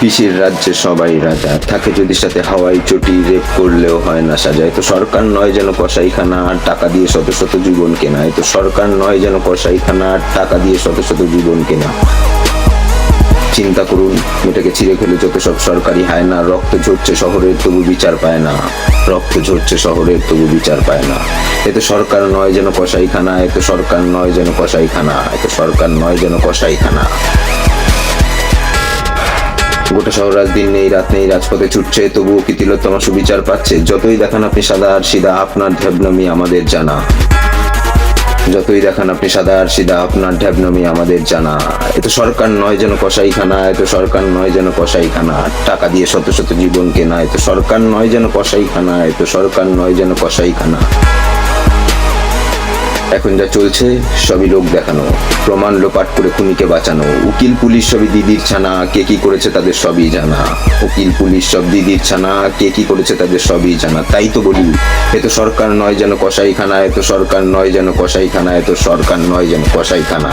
পিসির রাজ্যে সবাই রাজা। থাকে যদি সাথে হাওয়াই চটি রেপ করলেও হয় না সাজায়। তো সরকার নয় যেন কসাইখানা আর টাকা দিয়ে শত শত জীবন কেনা তো সরকার নয় যেন কসাইখানা আর টাকা দিয়ে শত শত জীবন কেনা। চিন্তা করুন, মেয়েটাকে ছিঁড়ে ফেলে যত সব সরকারি হায় না, রক্ত ঝরছে শহরের তবু বিচার পায় না। রক্ত ঝরছে শহরের তবু বিচার পায় না। এতে সরকার নয় যেন কসাইখানা এতে সরকার নয় যেন কসাইখানা এতে সরকার নয় যেন কসাইখানা। গোটা শহর আজ দিন নেই, রাত নেই, রাজপথে ছুটছে, তবুও কি তিলোত্তমা সুবিচার পাচ্ছে। যতই দেখান আপনি সাদা আর সিধা, আপনার ঢেবনামি আমাদের জানা। যতই দেখান আপনি সাদা আর সিধা, আপনার ঢ্যাবনমি আমাদের জানা। এত সরকার নয় যেন কসাইখানা এত সরকার নয় যেন কসাইখানা। টাকা দিয়ে শত শত জীবন কেনা এত সরকার নয় যেন কসাইখানা এত সরকার নয় যেন কসাইখানা। এখন যা চলছে, সবই লোক দেখানো। প্রমাণ লোপাট করে খুনিকে বাঁচানো। উকিল পুলিশ সবই দিদির ছানা, কে কি করেছে তাদের সবই জানা। উকিল পুলিশ সব দিদির ছানা, কে কি করেছে তাদের সবই জানা। তাই তো বলি, এ তো সরকার নয় যেন কষাইখানা এত সরকার নয় যেন কষাইখানা এত সরকার নয় যেন কসাইখানা